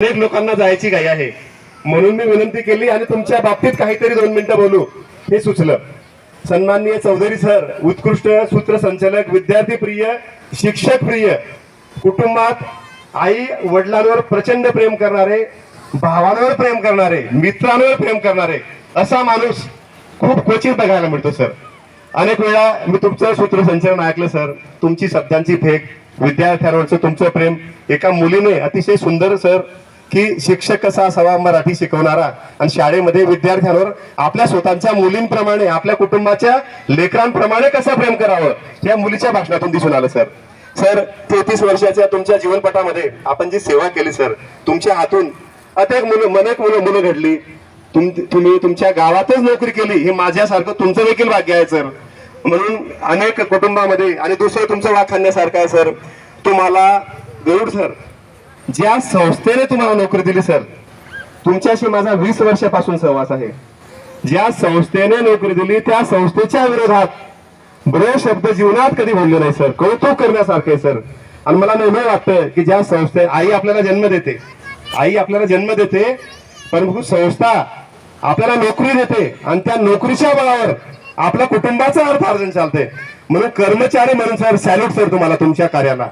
अनेक लोकांना जायची घाई आहे. म्हणून मी विनंती केली आणि तुमच्या बाबतीत काहीतरी दोन मिनिटं बोलू. हे सुचलं. सन्माननीय चौधरी सर उत्कृष्ट सूत्रसंचालक विद्यार्थी प्रिय शिक्षक प्रिय कुटुंबात आई वडिलांवर प्रचंड प्रेम करणारे भावांवर प्रेम करणारे मित्रांवर प्रेम करणारे असा माणूस खूप क्वचित बघायला मिळतो सर. अनेक वेळा मी तुमचं सूत्रसंचालन ऐकलं सर. तुमची शब्दांची फेक विद्यार्थ्यांवरचं तुमचं प्रेम. एका मुलीने अतिशय सुंदर सर की शिक्षक कसा असावा मराठी शिकवणारा. आणि शाळेमध्ये विद्यार्थ्यांवर आपल्या स्वतःच्या मुलींप्रमाणे आपल्या कुटुंबाच्या लेकरांप्रमाणे कसं प्रेम करावं या मुलीच्या भाषणातून दिसून आलं सर. सर तेहतीस वर्षाच्या तुमच्या जीवनपटामध्ये आपण जी सेवा केली सर तुमच्या हातून अनेक मुलं अनेक मुलं मुलं घडली. तुम तुम्ही तुमच्या गावातच नोकरी केली हे माझ्यासारखं तुमचं देखील भाग्य आहे सर. म्हणून अनेक कुटुंबामध्ये आणि दुसरं तुमचं वाखाणण्यासारखं आहे सर. तुम्हाला गरुड सर ज्या संस्थेने तुम्हाला नोकरी दिली सर तुमच्याशी माझा वीस वर्षापासून सहवास आहे. ज्या संस्थेने नोकरी दिली त्या संस्थेच्या विरोधात ब्र शब्द जीवनात कधी बोलले नाही सर. कौतुक करण्यासारखे आहे, सर. आणि मला नेहमी वाटतं की ज्या संस्थे आई आपल्याला जन्म देते. आई आपल्याला जन्म देते परंतु संस्था आपल्याला नोकरी देते आणि त्या नोकरीच्या बळावर आपल्या कुटुंबाचं अर्थार्जन चालतंय. म्हणून कर्मचारी म्हणून सर सॅल्यूट सर तुम्हाला तुमच्या कार्याला.